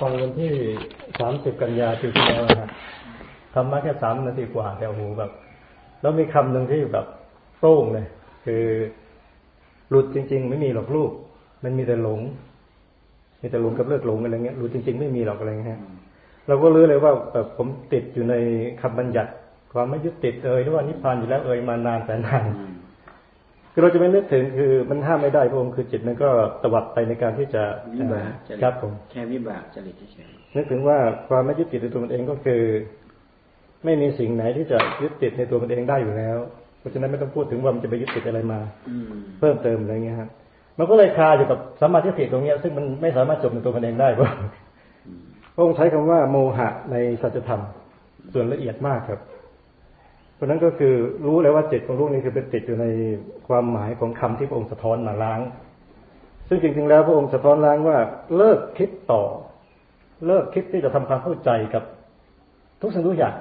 ฟังวันที่สามสิบกันยาปีที่แล้วนะทำมาแค่สามนาทีกว่าแต่โอ้โหแบบ แล้วมีคำหนึ่งที่แบบโต้งเลย คือหลุดจริง ๆ ไม่มีหรอกลูก มันมีแต่หลง มีแต่หลงกับเลิกหลงอะไรเงี้ยหลุดจริง ๆ ไม่มีหรอกอะไรเงี้ยเราก็รู้เลยว่าแบบผมติดอยู่ในคำบัญญัติ ความไม่ยึดติดเอ่ยหรือว่านิพพานอยู่แล้วเอ่ยมานานแต่นาน คือเราจะไม่นึกถึงคือมันห้ามไม่ได้พระองค์คือจิตมันก็ตวัดไปในการที่จะวิบากจริตครับผมแค่วิบากจริตเฉยนึกถึงว่าความไม่ยึดติดในตัวมันเองก็คือ ไม่มีสิ่งไหนที่จะยึดติดในตัวมันเองได้อยู่แล้ว เพราะฉะนั้นไม่ต้องพูดถึงว่ามันจะไปยึดติดอะไรมาๆอืมเพิ่มเติมอะไรเงี้ยครับมันก็เลยคาอยู่กับสมมาธิฏฐิตรงเนี้ยซึ่งมันไม่สามารถจบในตัวมันเองได้เพราะพระองค์ใช้คำว่าโมหะในสัจธรรมส่วนละเอียดมากครับ เพราะนั้นก็คือรู้เลยว่าจิตของลูกนี้คือเป็นติดอยู่ในความหมายของคำที่พระองค์สะท้อนมาล้าง ซึ่งจริงๆแล้วพระองค์สะท้อนล้างว่า เลิกคิดต่อ เลิกคิดที่จะทำความเข้าใจกับทุกสิ่งทุกอย่าง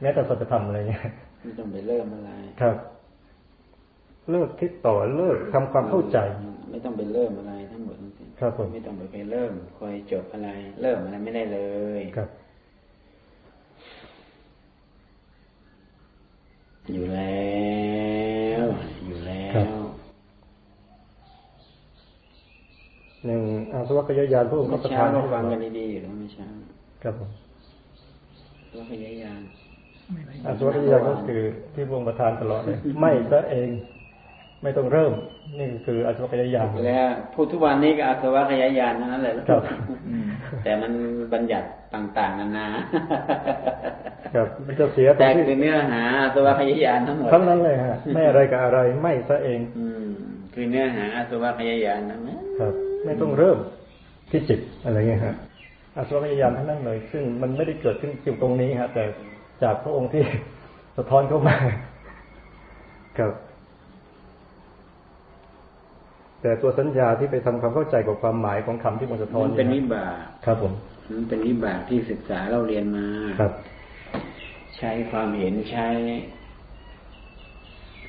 แม้แต่สัจธรรมอะไรเงี้ยไม่ต้องไปเริ่มอะไรครับ เลิกคิดต่อเลิกทำความเข้าใจ ไม่ต้องไปเริ่มอะไรทั้งหมดทั้งสิ้นครับผมไม่ต้องไปไปเริ่มคอยจบอะไร เริ่มอะไรไม่ได้เลยครับ อยู่แล้วอยู่แล้ครับวหนึ่งอาสวัคยายานพระองค์ก็เมื่อประเช้าทานเราให้ฟังเรากันดีๆอยู่แล้วเมื่อเช้าครับผมว่าพยายามอาสวัคยายานก็คือที่พระองค์ประทานตลอดเลยไม่ซะเองไม่ต้องเริ่ม นี่คืออาสวัคยายานแล้วพูดทุกวันนี้ก็อาสวะขยายานทั้งนั้นแหละครับ แต่มันบัญญัติต่างๆนานาครับมันจะเสียตรแต่งที่คือเนื้อหาอาสวะขยายานทั้งหมดทั้งนั้นเลยฮะไม่อะไรกับอะไรไม่ซะเอง อืมคือเนื้อหาอาสวะขยายานทั้งนั้นครับ ไม่ต้องเริ่มที่จิตอะไรเงี้ยฮะอาสวัคยายานทั้งนั้นเลย ซึ่งมันไม่ได้เกิดขึ้นอยู่ตรงนี้ฮะแต่จากพระองค์ที่สะท้อนเข้ามาครับ แต่ตัวสัญญาที่ไปทำความเข้าใจกับความหมายของคำที่มันสะท้อนมันเป็นยวิบากครับผมมันเป็นวิบากที่ศึกษาเราเรียนมาครับ ใช้ความเห็นใช้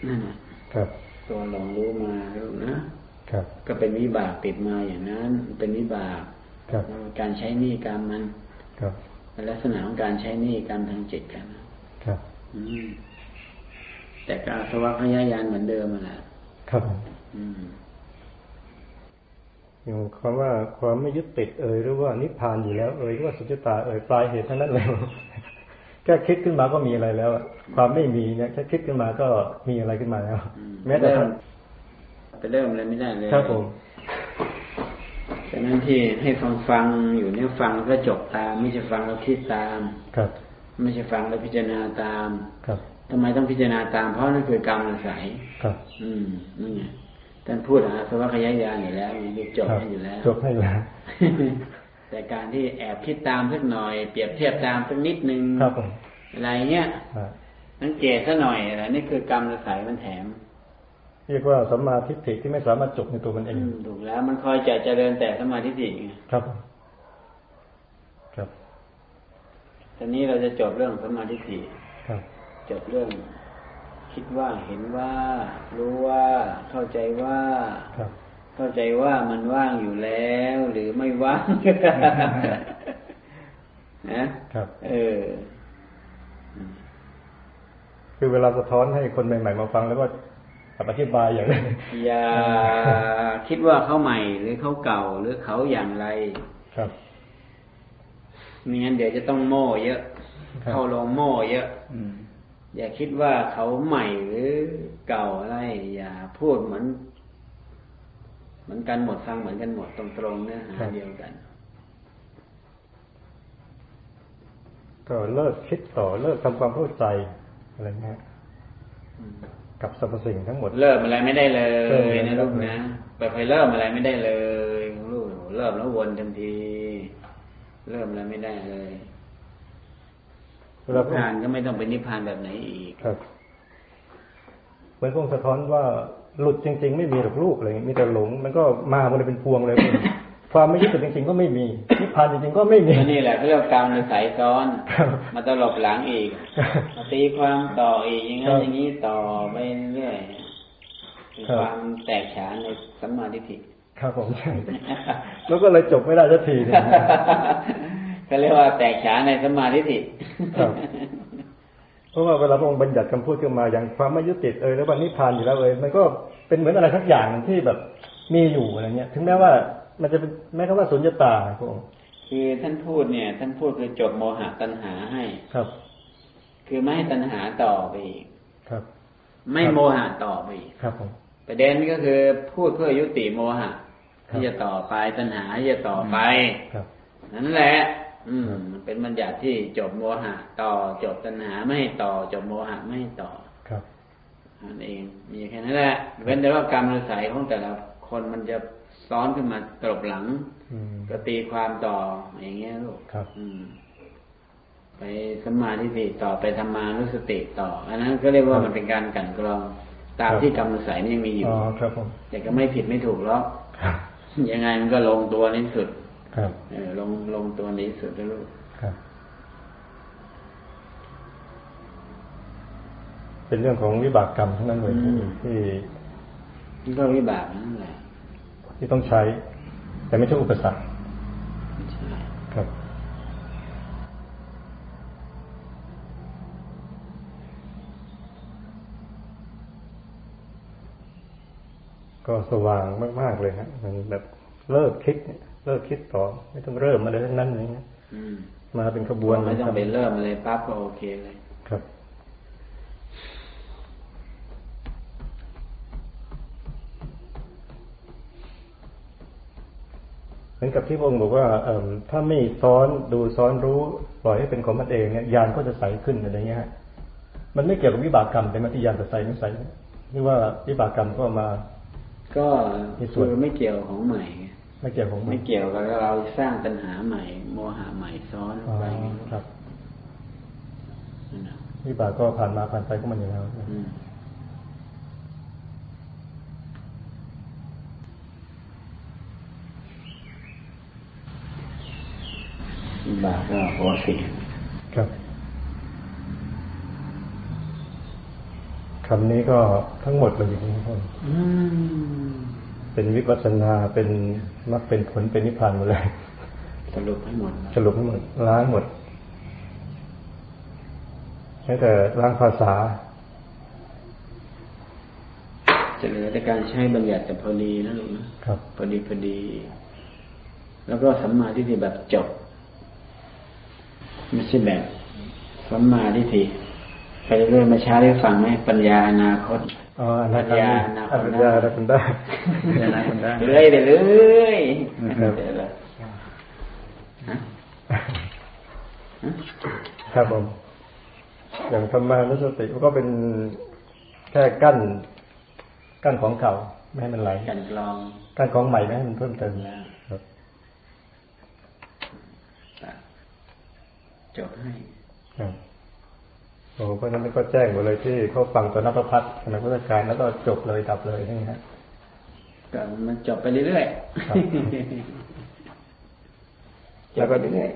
นั่นน่ะครับ ตัวหลงรู้มาแล้วนะครับ ก็เป็นวิบากติดมาอย่างนั้น เป็นวิบากครับการใช้หนี้กรรมมันครับเป็นลักษณะของการใช้หนี้กรรมทางจิตกันครับ อืมแต่ก็อาสวะขยายานเหมือนเดิมอะแหละครับผมอืม อย่างคำว่าความไม่ยึดติดเอ่ยหรือว่านิพพานอยู่แล้วเอ่ยหรือว่าสุจตาเอ่ยปลายเหตุทั้งนั้นเลยแค่คิดขึ้นมาก็มีอะไรแล้วอะความไม่มีเนี่ยแค่คิดขึ้นมาก็มีอะไรขึ้นมาแล้วอืแม้แต่เริ่ไปเริ่มอะไรไม่ได้เลยครับผมฉะนั้นที่ให้ฟังฟังอยู่เนี่ยฟังแล้วก็จบตาม ไม่ใช่ฟังแล้วคิดตามครับ ไม่ใช่ฟังแล้วพิจารณาตาม ครับทำไมต้องพิจารณาตาม เพราะนั่นคือกรรมอาศัยครับ อืมนั่นไง ท่านพูดอาสวะขยายานอยู่แล้วมีจบครับให้อยู่แล้วจบให้แล้วแต่การที่แอบคิดตามสักหน่อย เปรียบเทียบตามสักนิดนึงครับผมอะไรเงี้ยอ่าสังเกตซะหน่อยอะไรนี่คือกรรมอาศัยมันแถม เรียกว่าสัมมาทิฏฐิที่ไม่สามารถจบในตัวมันเออืงมถูกแล้วมันคอยจะเจริญแต่สมาธิสิไงครับผมครับตอนนี้เราจะจบเรื่องสมาธิสิครับ จบเรื่อง คิดว่าเห็นว่า รู้ว่าเข้าใจว่าครับเข้าใจว่ามันว่างอยู่แล้ว หรือไม่ว่างนะครับ เออ คือเวลาสะท้อนให้คนใหม่ ๆ มาฟังแล้วก็อธิบายอย่างนี้อย่าคิดว่าเขาใหม่หรือเขาเก่าหรือเขาอย่างไร ครับไม่งั้นเดี๋ยวจะต้องโม่เยอะครับเข้าลงโม่เยอะ อย่าคิดว่าเขาใหม่หรือเก่าอะไร อย่าพูดเหมือน เหมือนกันหมดฟังเหมือนกันหมดตรงๆเนื้อหาเดียวกัน ก็เลิกคิดต่อเลิกทำความเข้าใจอะไรเงี้ยกับสรรพสิ่งทั้งหมด เริ่มอะไรไม่ได้เลเริ่มยไม่ได้นะลูกนะไปไปเริ่มอะไรไม่ได้เลยลูกเริ่มแล้ววนทันที เริ่มอะไรไม่ได้เลยเวลา นิพพานก็ไม่ต้องเป็นนิพพานแบบไหนอีกครับเหมือนพวกสะท้อนว่าหลุดจริง ๆ ไม่มีหรอกลูกอะไรเงี้ยมีแต่หลง มันก็มามันเลยเป็นพวงเลย ความไม่ยึดติดจริง ๆ ก็ไม่มีนิพพานจริงๆก็ไม่มีก็นี่แหละเขาเรียกว่ากรรมในสายซ้อนครับมาตลบหลังอีกมาตีความต่ออีกอย่างนั้ครันบอย่างนี้ต่อไปเรื่อยคือครับความแตกฉานในสัมมาทิฏฐิครับผมใช่แล้วก็เลยจบไม่ได้สักทีหนึง เขาเรียกว่าแตกฉานในสมาธิิครับเพราะว่าเวลาพระองค์บัญญัติคำพูดขึ้นมาอย่างความไม่ยึดติดเอยแล้ววันนิพพานอยู่แล้วเอยมันก็เป็นเหมือนอะไรสักอย่างหนึ่งที่แบบมีอยู่อะไรเงี้ย ถึงแม้ว่ามันจะเป็นแม้คำว่าสุญญตาพระองค์คือท่านพูดเนี่ย ท่านพูดคือจบโมหะตัณหาให้ครับ คือไม่ให้ตัณหาต่อไปอีกครับ ไม่โมหะต่อไปอีกครับผมประเด็นก็คือพูดเพื่อยุติโมหะครับที่จะต่อไปตัณหาที่จะต่อไปครับนั่นแหละ อืมมันเป็นบัญญัติที่จบโมหะ ต่อจบตัณหาไม่ให้ต่อ จบโมหะไม่ให้ต่อ ครับนั่นเองมีแค่นั้นแหละเว้นแต่ว่ากรรมนิสัยของแต่ละคนมันจะซ้อนขึ้นมาตลบหลังอืมก็ตีความต่ออย่างเงี้ยลูกครับ อืม ไปสมมาธิฏฐิต่อไปธรรมานุสติต่อ อันนั้นก็เรียกว่ามันเป็นการกลันกรอง ตามที่กรรมนิสัยนี่ยังมีอยู่อ๋อครับผมแต่ก็ไม่ผิดไม่ถูกหรอกครับยังไงมันก็ลงตัวในที่สุด ครับเออลงลงตัวในที่สุดนะลูกครับ เป็นเรื่องของวิบากกรรมทั้งนั้นเลยที่ที่นี่ก็วิบากนั่นแหละที่ต้องใช้ แต่ไม่ใช่อุปสรรคใช่ครับก็สว่างมาก ๆ เลยฮะมันแบบเลิกคิดเนี่ยเลิกคิดต่อ ไม่ต้องเริ่มอะไรทั้งนั้นเลยนะอืมมาเป็นขบวนไม่ต้องครับไปเริ่มอะไรปั๊บก็โอเคเลยครับเหมือนกับที่พระองค์บอกว่าเอิ่มถ้าไม่ซ้อนดูซ้อนรู้ปล่อยให้เป็นของมันเองเนี่ยยานก็จะใสขึ้นอะไรเงี้ยฮะมันไม่เกี่ยวกับวิบากกรรมแต่มาที่ยานจะใสไม่ใสนี่ว่าวิบากกรรมก็มา ก็มีส่วนคือไม่เกี่ยวของใหม่ ไงไม่เกี่ยวของมันไม่เกี่ยวกับเราสร้างปัญหาใหม่ โมหะใหม่ซ้อนอ๋อไปครับนั่นน่ะวิบากก็ผ่านมาผ่านไปก็มันอยู่แล้วอืมวิบากก็โหสิครับคำนี้ก็ทั้งหมดเลยอย่างนี้ทุกคนอืม เป็นวิปัสสนาเป็นมรรคเป็นผลเป็นนิพพานหมดเลยสรุปให้หมดสรุปให้หมดล้างหมดแม้แต่ล้างภาษาจะเหลือแต่การใช้บัญญัติแต่พอดีนะลูกนะครับพอดีพอดี แล้วก็สัมมาทิฏฐิแบบจบไม่ใช่แบบสัมมาทิฏฐิไปเรื่อยๆมาช้าได้ฟังไหมปัญญาอนาคต อ๋ออนาคตปัญญาอนาคตปัญญาอนาคตได้อนาคตได้เรื่อยๆเรื่อยๆครับเดี๋ยวละฮะฮะครับผมอย่างธรรมานุสติมันก็เป็นแค่กั้น กั้นของเก่าไม่ให้มันไหลกันกรองกั้นของใหม่ไม่ให้มันเพิ่มเติมครับตัดจบให้ครับ โอ้เพราะฉะนั้นมันก็แจ้งหมดเลยที่เขาฟังตอนนับประพัฒน์สมัยพุทธกาลแล้วก็จบเลยดับเลยนี่ฮะก็มันจบไปเรื่อยครับๆจบไปเรื่อย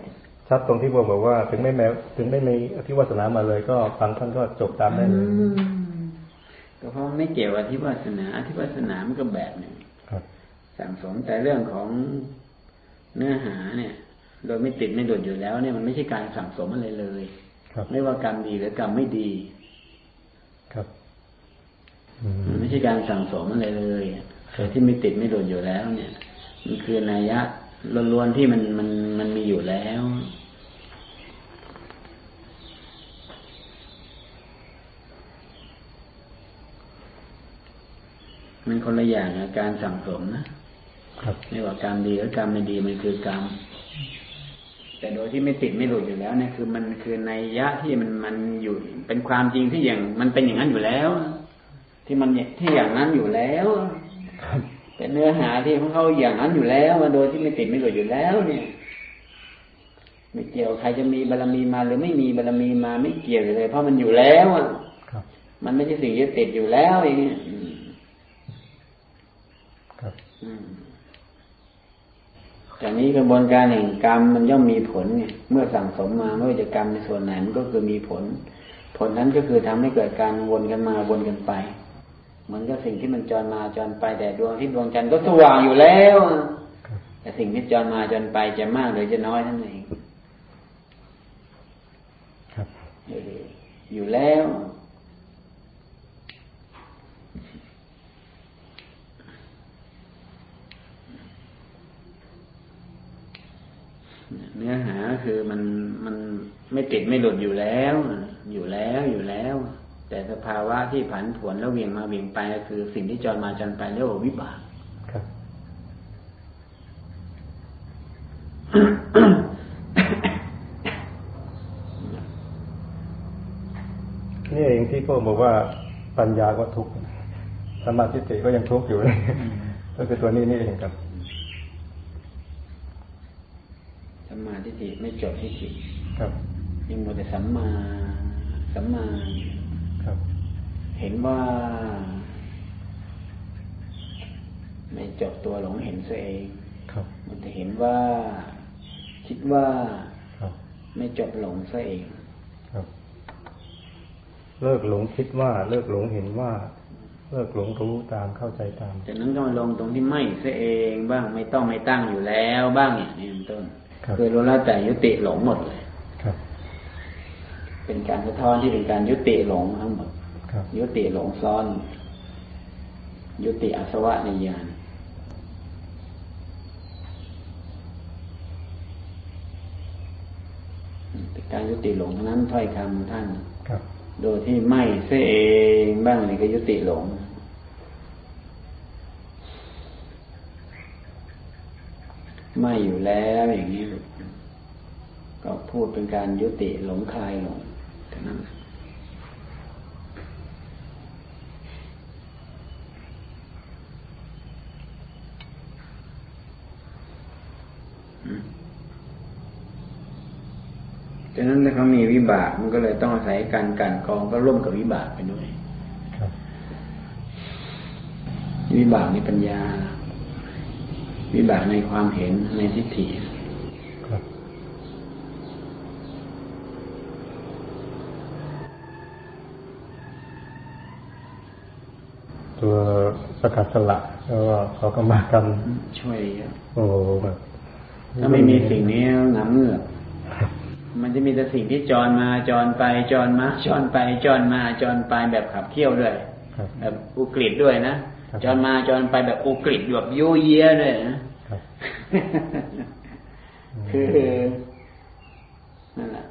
ชัดตรงที่บอกบอกว่า ถึงไม่แม้ถึงไม่มีอภิวาสนามาเลย ก็ฟังท่านก็จบตามได้เลยๆก็เพราะไม่เกี่ยวกับที่วาสนาที่วาสนามันก็แบบหนึ่งครับสั่งสมแต่เรื่องของเนื้อหาเนี่ย โดยไม่ติดไม่หลุดอยู่แล้วเนี่ยมันไม่ใช่การสั่งสมอะไรเลยครับ ไม่ว่ากรรมดีหรือกรรมไม่ดีครับอืมมันไม่ใช่การสั่งสมอะไรเลยแต่ที่ไม่ติดไม่หลุดอยู่แล้ว เนี่ย มันคือนัยยะล้วนๆที่มันมันมันมีอยู่แล้วมันคนละอย่างกับการสั่งสมนะครับไม่ว่ากรรมดีหรือกรรมไม่ดีมันคือกรรม แต่โดยที่ไม่ติดไม่หลุดอยู่แล้วเนี่ยคือมันคือในยยะที่มันมันอยู่เป็นความจริงที่อย่างมันเป็นอย่างนั้นอยู่แล้ว ที่มันที่อย่างนั้นอยู่แล้วครับเป็นเนื้อหาที่ของเขาอย่างนั้นอยู่แล้วโดยที่ไม่ติดไม่หลุดอยู่แล้ว เนี่ยไม่เกี่ยวใครจะมีบารมีมาหรือไม่มีบารมีมาไม่เกี่ยวเลย เพราะมันอยู่แล้วอะครับมันไม่ใช่สิ่งที่ติดอยู่แล้วอย่างเงี้ยอืมครับ อืม แต่นี้กระบวนการแห่งกรรมมันย่อมมีผลไงเมื่อสั่งสมมาไม่ว่าจะกรรมในส่วนไหนมันก็คือมีผล ผลนั้นก็คือทำให้เกิดการวนกันมาวนกันไป เหมือนกับสิ่งที่มันจรมาจรไปแต่ดวงอาที่ดวงจันทร์ก็สว่างอยู่แล้วครับแต่สิ่งที่จรมาจรไปจะมากหรือจะน้อยนั่นเองครับเอออยู่แล้ว เนื้อหาคือมันมันไม่ติดไม่หลุดอยู่แล้ว อยู่แล้วอยู่แล้ว แต่สภาวะที่ผันผวนแล้วเหวียงมาเหวียงไปก็คือสิ่งที่จรมาจรไปเรียกว่าวิบากครับนี่เองที่พวกบอกว่าปัญญาก็ทุกข์สมาธิติก็ยังทุกข์อยู่เลยก็คือตัวนี้นี่เองครับ สัมมาทิฏฐิไม่จบทิฏฐิครับยังหมดแต่สัมมาสัมมาครับ เห็นว่า ไม่จบตัวหลงเห็นตัวเองครับมันจะเห็นว่า คิดว่าครับไม่จบหลงซะเองครับ เลิกหลงคิดว่า เลิกหลงเห็นว่า เลิกหลงรู้ตามเข้าใจตามจากนั้นก็มาลงตรงที่ไม่ซะเองบ้างไม่ต้องไม่ตั้งอยู่แล้วบ้างอย่างนี้เป็นต้น ครับคือรู้แล้วแต่ยุติหลงหมดเลยครับเป็นการสะท้อนที่เป็นการยุติหลงทั้งหมดครับยุติหลงซ้อน ยุติอาสวะในญาณเป็นการยุติหลงทั้งนั้นถ้อยคำของท่านครับโดยที่ไม่เสียเองบ้างนี่ก็ยุติหลงไม่อยู่แล้วอย่างนี้ ก็พูดเป็นการยุติหลงคลายหลงเท่านั้นฉะนั้นถ้าเขามีวิบากมันก็เลยต้องอาศัยการกลันกรองก็ร่วมกับวิบากไปด้วยครับวิบากในปัญญา วิบากในความเห็นในทิฏฐิ ครับ ตัว สกัดสละแล้วก็เขาก็มากันช่วยเยอะโอ้โหแบบถ้าไม่มีสิ่งนี้หน้ำเงือกมันจะมีแต่สิ่งที่จรมาจรไปจรมาจรไปจรมาจรไปแบบขับเคี่ยวด้วยครับแบบอุกฤษด้วยนะครับจรมาจรไปแบบอุกฤษแบบยุ่ยเยียด้วยนะครับคือนั่นแหละ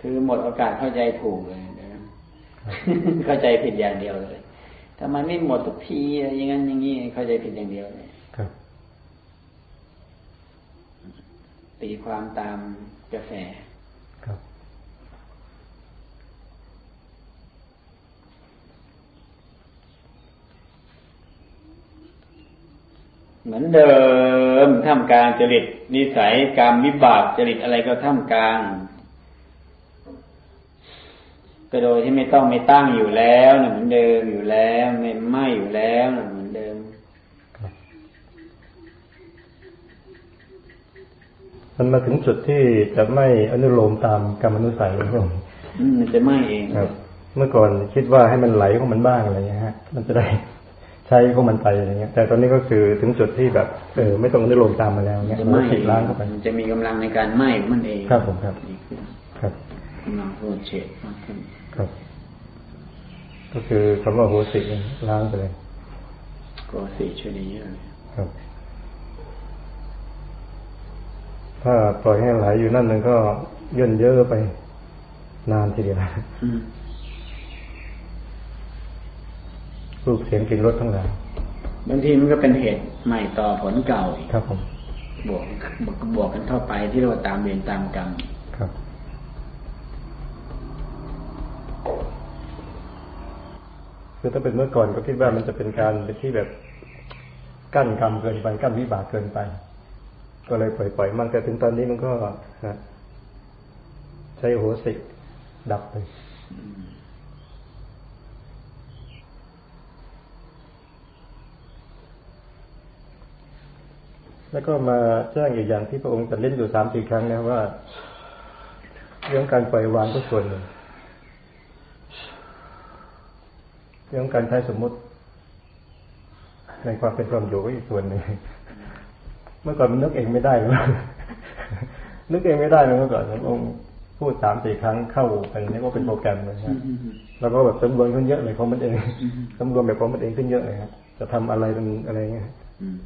คือหมดโอกาสเข้าใจถูกเลยนะ เข้าใจผิดอย่างเดียวเลยทำไมไม่หมดทุกทีอะไรอย่างนั้นอย่างนี้เข้าใจผิดอย่างเดียวเลยครับตีความตามกระแสครับเหมือนเดิมท่ามกลางจริตนิสัยกรรมวิบากจริตอะไรก็ท่ามกลาง ก็โดยที่ไม่ต้องไม่ตั้งอยู่แล้วนะเหมือนเดิมอยู่แล้วไม่ไม่อยู่แล้วนะเหมือนเดิมครับมันมาถึงจุดที่จะไม่อนุโลมตามกรรมอนุสัยครับผมอืมมันจะไม่เองครับ เมื่อก่อนคิดว่าให้มันไหลของมันบ้างอะไรเงี้ยฮะ มันจะได้ใช้ของมันไปอะไรเงี้ย แต่ตอนนี้ก็คือถึงจุดที่แบบเออไม่ต้องอนุโลมตามมาแล้วมันเงี้ยจะมันไม่ก็ติดล้างเข้าไปมันจะมีกำลังในการไหม้ของมันเองครับผมครับดีขึ้นครับกำลังโปรเชตมากขึ้นครับ ก็คือคำว่าโหสิเนี่ยล้างไปเลยก็สีช่วยได้เยอะเลยครับ ถ้าปล่อยให้ไหลอยู่นั่นมันก็ย่นเยอะไป นานทีเดียวอืมรูปเสียงกลิ่นรสทั้งหลายบางทีมันก็เป็นเหตุใหม่ต่อผลเก่าอีกครับผมบวกบวกบวกกันเข้าไปที่เรียกว่าตามเวรตามกรรม คือถ้าเป็นเมื่อก่อนก็คิดว่ามันจะเป็นการที่แบบกั้นกรรมเกินไปกั้นวิบากเกินไป ก็เลยปล่อยๆมันแต่ถึงตอนนี้มันก็ใช้โหสิดับไปแล้วก็มาแจ้งอีกอย่างที่พระองค์จะเล่นอยู่สามสี่ครั้งนะว่า เรื่องการปล่อยวางก็ส่วนหนึ่ง เรื่องการใช้สมมุติ ในความเป็นความอยู่ก็อีกส่วนหนึ่งเมื่อก่อนมันนึกเองไม่ได้เลยนึกเองไม่ได้เลยเมื่อก่อนผมองค์พูดสามสี่ครั้งเข้าเป็นนี่ก็เป็นโปรแกรมเลยครับแล้วก็แบบสำรวมขึ้นเยอะเลยของมันเองสำรวมแบบของมันเองขึ้นเยอะเลยครับจะทำอะไรเป็นอะไรเงี้ยอืม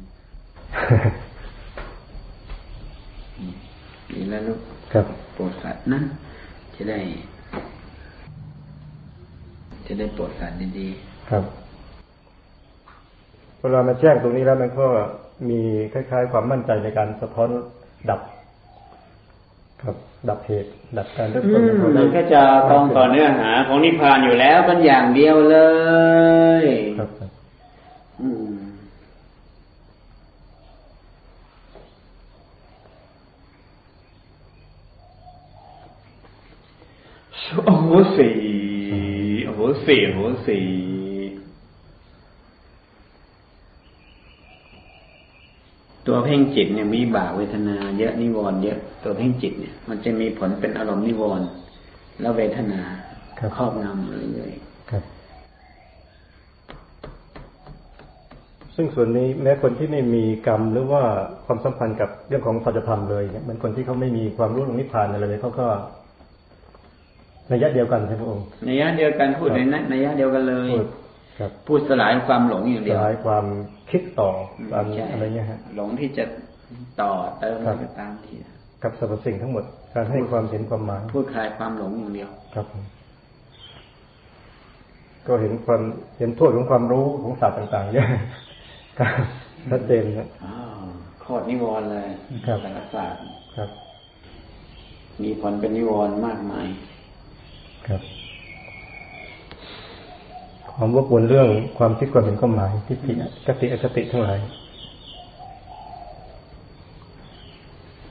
ดีแล้วลูกครับโปรดสัตว์นะจะได้ จะได้โปรดสัตว์ดีครับเวลามาแจ้งตรงนี้แล้วมันก็มีคล้ายๆ ความมั่นใจในการสะท้อนดับ ครับ ดับเหตุ ดับการเริ่มๆต้นของมัเรานก็จะตรงต่อเนื้อหา ของนิพพานอยู่แล้วเป็นอย่างเดียวเลย ครับครับอืมโอ้โหสีโอ้โห สีโอ้โหสีตัวเพ่งจิตเนี่ยมีบากเวทนาเยอะนิวรณ์เยอะตัวเพ่งจิตเนี่ย มันจะมีผลเป็นอารมณ์นิวรณ์แล้วเวทนาครอบงำเรื่อยครับ ซึ่งส่วนนี้แม้คนที่ไม่มีกรรมหรือว่าความสัมพันธ์กับเรื่องของสัจธรรมเลยเนี่ยมันคนที่เขาไม่มีความรู้ตรงนิพพานอะไรเลยเขาก็ ระยะเดียวกันใช่ไหมพระองค์ในยะเดียวกันพูดในนั้นในยะเดียวกันเลยพูดครับพูดสลายความหลงอย่างเดีสยวลายความคิดต่อความใช่อะไรเงี้ยฮะหลงที่จะต่อเติมครัอะบไรก็ตามทีกับสรรพสิ่งทั้งหมด การให้ความเห็นความหมายพูดคลายความหลงอย่างเดียวครับผมก็เห็นความเห็นโทษของความรู้ของศาสตร์ต่างๆเยอะครับชัดเจนนะอ้าวโคตรนิวรณ์เลยครับสารศาสตร์ครับ มีผลเป็นนิวรณ์มากมาย ครับความวกวนเรื่องความคิดความเห็นความหมายทิฏฐิกติอคติทั้งหลาย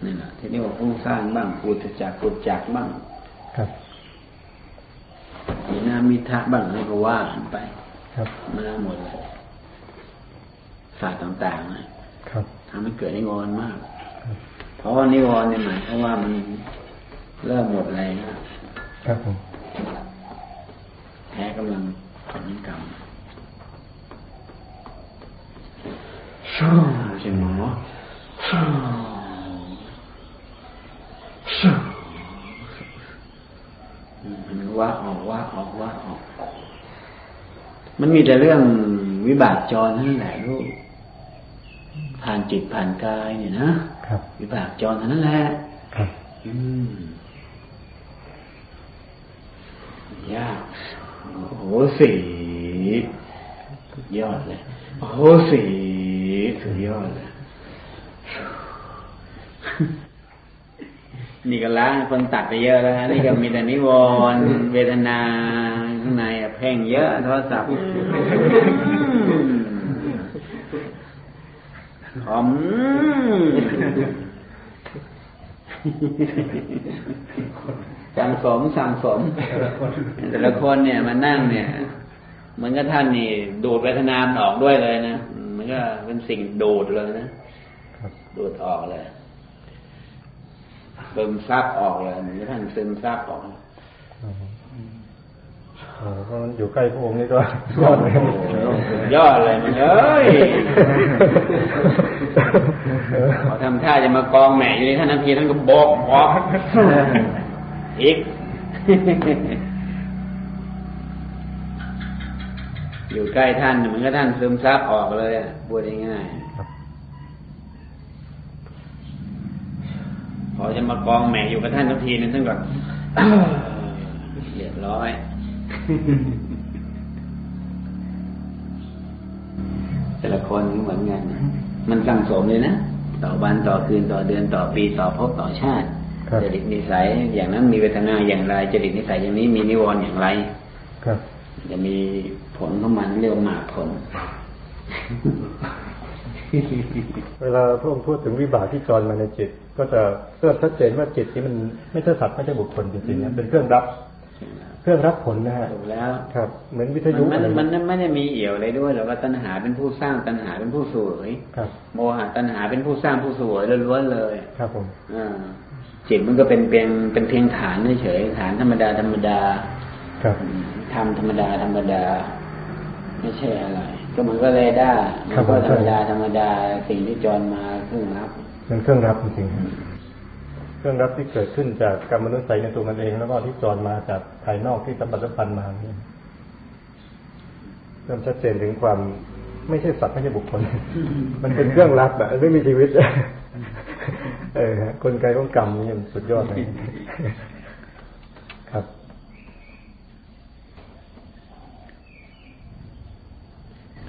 นี่แหละที่นี่ว่าฟุ้งซ่านบ้างอุตจักกุจจักบ้าง ครับมีนามิทะบ้างอะไรก็ว่ากันไป ครับมาหมดเลยศาสตร์ต่างๆนะครับทำให้เกิดนิวรณ์มากครับเพราะว่านิวรณ์เนี่ยหมายความว่ามันเริ่มหมดแรงแล้วครับผม แพ้กำลังผลกรรมชูใช่ไหมชูชูมันว่าออกว่าออกว่าออก มันมีแต่เรื่องวิบากจรนั่นแหละลูกผ่านจิตผ่านกายเนี่ยนะครับ วิบากจรานั้นแหละครับ อืมยาก โอ้โหสียอดเลยโอ้โหสีสุดยอดเลยนี่ก็ล้างคนตัดไปเยอะแล้วฮะนี่ก็มีแต่นิวรณ์เวทนาข้างในอะเพ่งเยอะโทรศัพท์หอม สั่งสมสั่งสมแต่ละคนเนี่ยมานั่งเนี่ยเหมือนกับท่านนี่ดูดเวทนามนออกด้วยเลยนะมันก็เป็นสิ่งดูดเลยนะครับดูดออกเลยซึมซับออกเลยเหมือนกับท่านซึมซับออกโอ้โหอยู่ใกล้พระองค์นี่ก็ยอดเลยโอ้โหสุดยอดเลยมันเอ้ยพอทำท่าจะมากองแหม่อยู่ในท่านนาทีท่านก็บอกบอก อีก อยู่ใกล้ท่านเหมือนกับท่านซึมซับออกเลยอะพูดง่ายครับๆพอจะมากองแหม่อยู่กับท่านทันทีนึงท่านก็เรียบร้อยแต่ละคนเหมือนกันนะมันสั่งสมเลยนะ ต่อวันต่อคืนต่อเดือนต่อปีต่อภพต่อชาติครับ จริตนิสัยอย่างนั้นมีเวทนาอย่างไรจริตนิสัยอย่างนี้มีนิวรณ์อย่างไร ครับ จะมีผลของมันเรียกว่าหมากผล เวลาพระองค์พูดถึงวิบากที่จรมาในจิต ก็จะเพื่อชัดเจนว่าจิตนี้มันไม่ใช่สัตว์ไม่ใช่บุคคลจริงๆนะเป็นเครื่องรับเครื่องรับผลนะฮะถูกแล้วครับ เหมือนวิทมันยุมัอะนไรมันเงี้ยไม่ได้มีเอี่ยวอะไรด้วยหรอกว่าตัณหาเป็นผู้สร้างตัณหาเป็นผู้เสวยครับ โมหะตัณหาเป็นผู้สร้างผู้เสวยล้วนๆเลย ครับผมอ่า จิตมันก็เป็นเพียงเป็นเพียงฐานเฉยๆฐานธรรมดาธรรมดาครับทำธรรมดาธรรมดา ไม่ใช่อะไร ก็มันก็เลยได้มันครับก็ผมธรรมดาธรรมดาสิ่งที่จรมาเพิ่งรับเป็นเครื่องรับจริงๆเครื่องรับที่เกิดขึ้นจากกรรมมนุษย์ใสในตัวมันเอง แล้วก็ที่จรมาจากภายนอกที่สัมผัสสัมพันธ์มาเนี่ยเริ่มชัดเจนถึงความไม่ใช่สัตว์ไม่ใช่บุคคล มันเป็นเครื่องรับอะไม่มีชีวิต เออฮะกลไกของกรรมนี่มันสุดยอดเลยครับ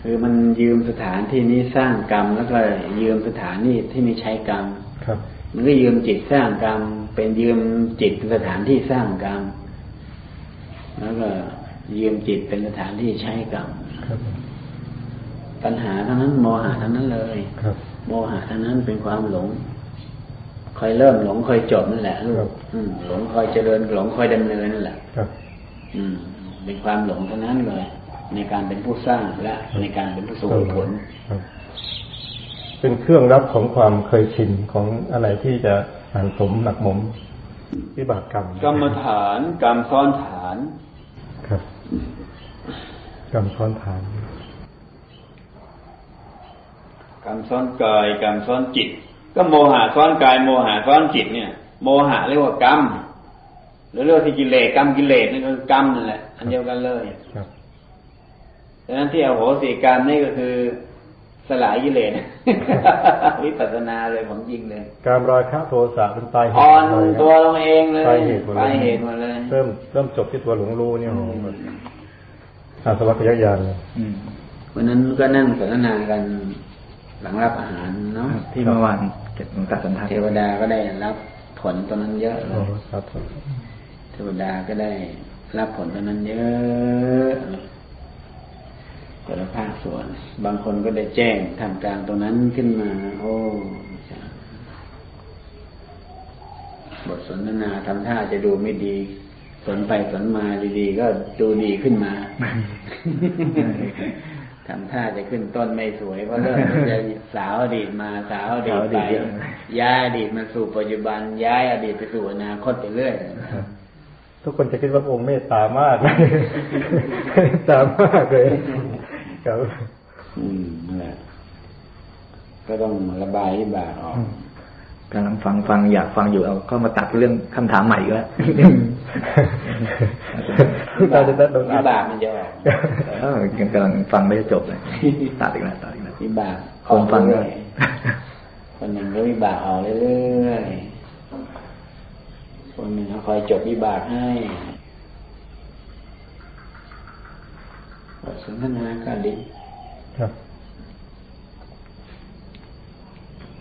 คือมันยืมสถานที่นี้สร้างกรรมแล้วก็ยืมสถานที่ที่ไม่ใช้กรรม ครับ มันก็ยืมจิตสร้างกรรม เป็นยืมจิตเป็นสถานที่สร้างกรรม แล้วก็ยืมจิตเป็นสถานที่ใช้กรรมครับปัญหาทั้งนั้นโมหะทั้งนั้นเลย ครับ โมหะทั้งนั้นเป็นความหลง คอยเริ่มหลงคอยจบนั่นแหละลูครักบอืมหลงคอยเจริญหลงคอยดำเนินนั่นแหละครับ อืมเป็นความหลงทั้งนั้นเลย ในการเป็นผู้สร้างและในการเป็นผู้ส่งผลครับเป็นเครื่องรับของความเคยชินของอะไรที่จะสานสมหนักหมมวิบากกรรม กรรมฐานกรรมซ้อนฐาน ครับ กรรมซ้อนฐาน กรรมซ้อนกายกรรมซ้อนจิต ก็โมหะซ้อนกายโมหะซ้อนจิตเนี่ย โมหะเรียกว่ากรรมหรือเรียกว่าที่กิเลสกรรมกิเลสนี่ก็คือกรรมนั่นแหละ อันเดียวกันเลยครับดังนั้นที่อโหสิกรรมนี่ก็คือสลายกิเลสวิปัสสนาเลยของจริงเลย การรอยคะโทสะเป็นปลายเหตุอ่อนเลยครับตัวลงเองเลยปลายเหตุหมดปเลลายยเหตุหมดเลยเริ่มเริ่มจบที่ตัวหลงรู้เนี่ยโอ้โหอาสวัคยญาณเลยอืมวันนั้นก็นั่งสนทนากันหลังรับอาหารเนาะที่เมื่อวาน เก็บตัดสันทัดเทวดาก็ได้รับผลตรงนั้นเยอะเลโอ้ยครับเทวดาก็ได้รับผลตรงนั้นเยอะแต่ละภาคส่วน บางคนก็ได้แจ้งทำกลางตรงนั้นขึ้นมา โอ้บทสนทนาทำท่าจะดูไม่ดี สนไปสนมาดีๆก็ดูดีขึ้นมา ทำท่าจะขึ้นต้นไม่สวยเพราะเริ่มจะสาวอดีตมาสาวอดีตไปย้ายอดีตมาสู่ปัจจุบัน ย้ายอดีตไปสู่อนาคตไปเรื่อยครับทุกคนจะคิดว่าองค์เมตตามากเมตตามากเลยครับอืมนั่นแหละก็ต้องระบายที่บากออก กำลังฟังฟังอยากฟังอยู่เอาก็มาตัดเรื่องคำถามใหม่อีกแล้วเราจะได้โดนวิบากมันจะออกเออกำลังฟังไม่จบเลยตัดอีกแล้วตัดอีกแล้ววิบากคนฟังเลยคนหนึ่งก็วิบากออกเรื่อยๆคนหนึ่งก็คอยจบวิบากให้บทสนทนาการดิครับ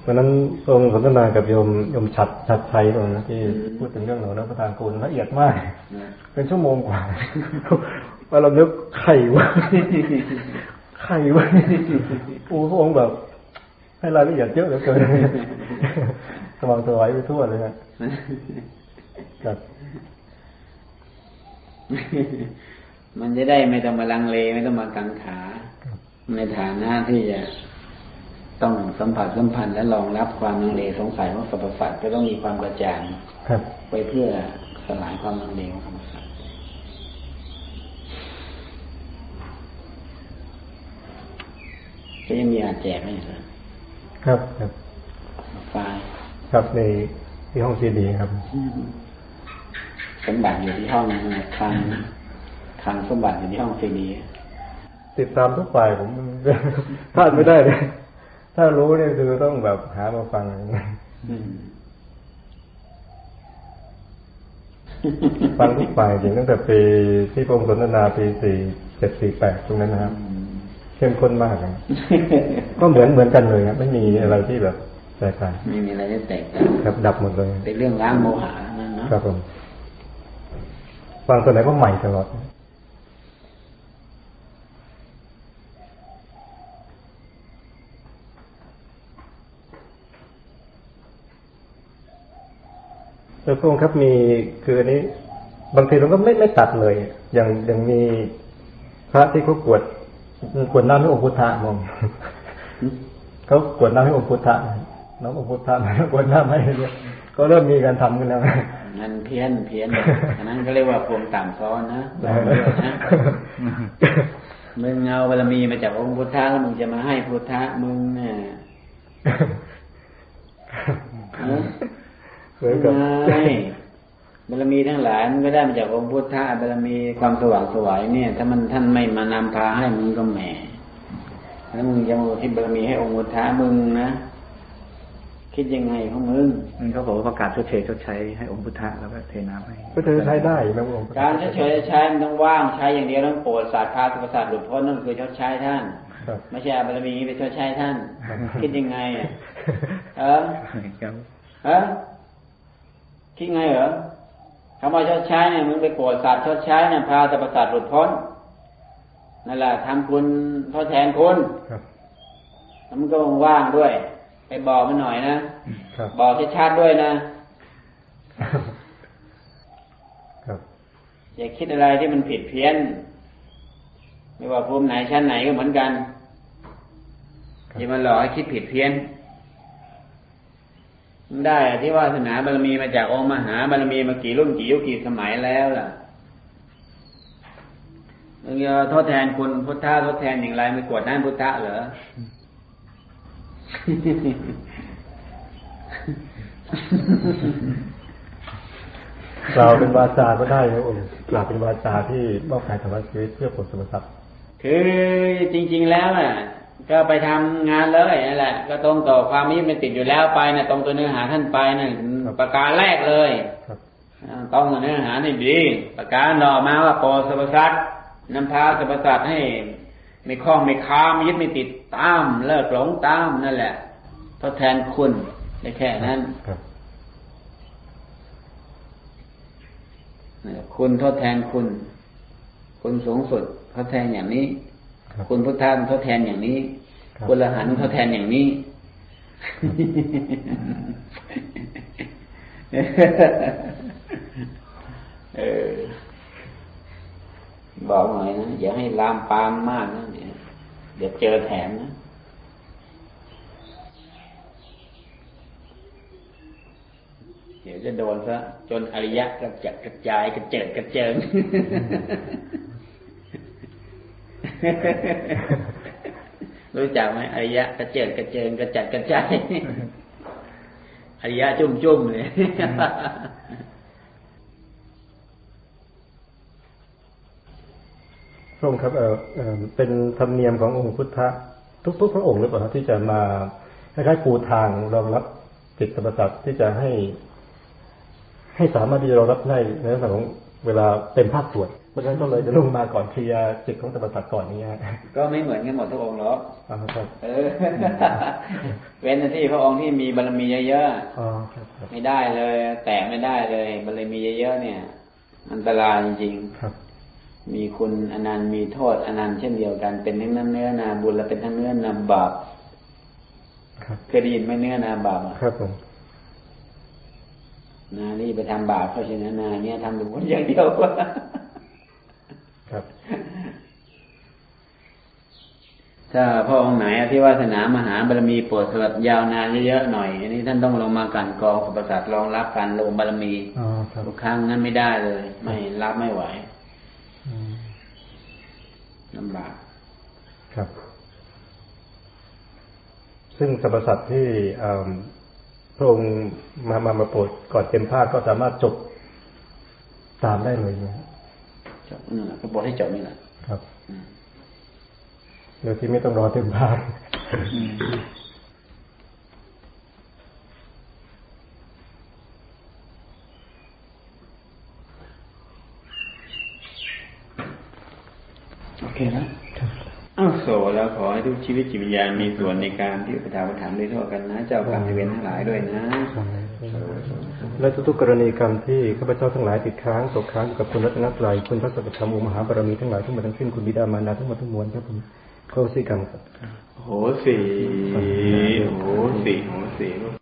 วันนั้นองค์สนทนากับโยมโยมฉัดฉัดไทยตรงนะที่พูดถึงเรื่องหลวงรัชทานกูลละเอียดมากนะเป็นชั่วโมงกว่าว่าเรานึกไข่วะไข่วะโอ้พระองค์แบบ ให้รายละเอียดเยอะเหลือเกินสว่างสวายไปทั่วเลยฮะครับมันจะได้ไม่ต้องมาลังเลไม่ต้องมากังขาในฐานะที่จะ ต้องสัมผัสสัมพันธ์และรองรับความลังเลสงสัยของสรรพสัตว์ก็ต้องมีความกระจ่างครับไปเพื่อสลายความลังเลของสรรพสัตว์ก็ยังมีอาจแจกไหมครับครับครับไฟล์ครับในที่ห้องซีดีครับสมบัติอยู่ที่ห้องทางทางสมบัติอยู่ที่ห้องซีดีติดตามทุกฝ่ายผมพลาดไม่ได้เลย ถ้ารู้เนี่ยคือต้องแบบหามาฟังอืมฟังทุกฝ่ายจริงตั้งแต่ปีที่ผมสนทนาปีสี่เจ็ดสี่แปดตรงนั้นนะครับเข้มข้นมากนะก็เหมือนเหมือนกันเลยครับไม่มีอะไรที่แบบแตกต่างไม่มีอะไรที่แตกต่างครับดับหมดเลยเป็นเรื่องล้างโมหะทั้งนั่นเนาะครับผมฟังตัวไหนก็ใหม่ตลอด แล้วพระองค์ครับมีคืออันนี้ บางทีเราก็ไม่ไม่ตัดเลย อย่างอย่างมีพระที่เขากวดกวดน้ำให้องค์พุทธะมองเขากวดน้ำให้องค์พุทธะน้ององค์พุทธะมากวดน้ำให้เนี่ยก็เริ่มมีการทำกันแล้วนั่นเพี้ยนเพี้ยนอันนั้นก็เรียกว่าพวงต่ำซ้อนนะลองนะด้วยนะมึงเอาบารมีมาจากองค์พุทธะแล้วมึงจะมาให้พุทธะมึงเนี่ย เออเหมือนกับไม่บารมีทั้งหลายมันก็ได้มาจากองค์พุทธะบารมีความสว่างไสวายเนี่ย ถ้ามันท่านไม่มานำพาให้มึงก็แหมแล้วมึงจะมาอุที่บารมีให้องค์พุทธะมึงนะคิดยังไงของมึงมันเขาบอกว่าประกาศชดเชยชดใช้ให้องค์พุทธะแล้วก็เทน้ำให้ก็จะใช้ได้ไหมพระองค์การชดเชยใช้มันต้องว่างใช้อย่างเดียวต้องโปรดศาสตร์พาสุภาษาสตร์หลุดพ้นนั่นคือชดใช้ท่านครับไม่ใช่เอาบารมีไปชดใช้ท่าน คิดยังไงอะเออครับ ฮะคิดไงเหรอคำว่าชดใช้เนี่ยมึงไปโปรดสัตว์ชดใช้เนี่ยพาสรรพสัตว์หลุดพ้นนั่นแหละทำคุณทดแทนคุณครับแล้วมันก็ว่างๆด้วย ไปบอกมันหน่อยนะครับบอกให้ชัดๆด้วยนะครับอย่าคิดอะไรที่มันผิดเพี้ยน ไม่ว่าภูมิไหนชั้นไหนก็เหมือนกันอย่ามาหลอกให้คิดผิดเพี้ยนมัน ได้อะที่ว่าสนาบารมีมาจากองค์มหาบารมีมากี่รุ่นกี่ยุคกี่สมัยแล้วล่ะมึงจะทดแทนคุณพุทธะทดแทนอย่างไรไม่กวดน้ำพุทธะเหรอกล่าวเป็นวาจาก็ได้นะพระองค์กล่าวเป็นวาจาที่มอบกายถวายชีวิตเพื่อผลสมบัติคือจริง ๆ แล้วน่ะ ก็ไปทำงานเลยนั่นแหละ ก็ตรงต่อความยึดมันติดอยู่แล้วไปนะตรงตัวเนื้อหาท่านไปนะประการแรกเลยครับอ่าต้องเนื้อหานี่ดี ประการต่อมาว่าโปรสรรพสัตว์นำพาสรรพสัตว์ให้ไม่คล้องไม่คามไม่ยึดไม่ติดตามเลิกหลงตามนั่นแหละทดแทนคุณได้แค่นั้นครับคุณทดแทนคุณ คุณสูงสุดทดแทนอย่างนี้ ครับคุณพุทธะทดแทนอย่างนี้ครับคุณละหันต์ทดแทนอย่างนี้เออบอกหน่อยนะอย่าให้ลามปามมากนะเดี๋ยวเดี๋ยวเจอแถมนะเดี๋ยวจะโดนซะจนอริยะกระจัดกระจายกระเจิดกระเจิง รู้จักไหมอริยะกระเจิดกระเจิงกระจัดกระจายอริยะจุ่มจุ่มเลยพระองค์ครับเออเป็นธรรมเนียมขององค์พุทธะทุกๆพระองค์หรือเปล่าที่จะมาคล้ายๆปูทางรองรับจิตสรรพสัตว์ที่จะให้ ให้สามารถที่จะรองรับได้ในลักษณะของเวลาเต็มภาคส่วน เพราะฉะนั้นก็เลยจะลงมาก่อนเคลียร์จิตของสรรพสัตว์ก่อนนี้ฮะก็ไม่เหมือนกันหมดทุกองค์หรอกอ๋อครับเออ เว้นแต่ที่พระองค์ที่มีบารมีเยอะอ๋อครับครับๆไม่ได้เลย แตะไม่ได้เลยบารมีเยอะๆเนี่ย อันตรายจริงๆครับมีคุณอนันต์มีโทษอนันต์เช่นเดียวกัน เป็นทั้งเนื้อนาบุญและเป็นทั้งเนื้อนาบาปครับเคยได้ยินไหมเนื้อนาบาปอะครับผมนานี่ไปทำบาปเพราะฉะนั้นนาเนี่ยทำแต่บุญอย่างเดียว ครับ ถ้าพระองค์ไหนอธิวาสนามหาบารมีโปรดสลัดยาวนานเยอะๆหน่อย อันนี้ท่านต้องลงมากันกรองสุประสาทรองรับการลงบารมีอ๋อครับทุกครั้งนั้นไม่ได้เลย ไม่รับไม่ไหวอืมลำบากครับ ซึ่งสรรพสัตว์ที่เอิ่มพระองค์มามามาโปรดก่อนเต็มภาคก็สามารถจบตามได้เลยนะจบนั่นแหละก็บอกให้จบนี่แหละครับอืม โดยที่ไม่ต้องรอเต็มภาคโอเคนะอ้าวโสแล้วขอให้ทุกชีวิตจิตวิญญาณมีส่วนในการที่อุปถัมภ์อุปถัมภ์ได้ทั่วกันนะ เจ้ากรรมนายเวรทั้งหลายด้วยนะและทุกๆกรณีกรรมที่ข้าพเจ้าทั้งหลายติดค้างตกค้างอยู่กับคุณรัตนตรัยคุณพระสัพพธรรมองค์มหาบารมีทั้งหลายทั้งหมดทั้งสิ้นคุณบิดามารดาทั้งหมดทั้งมวลครับผม ขอสิกรรมครับโหสี่โหสี่โหสี่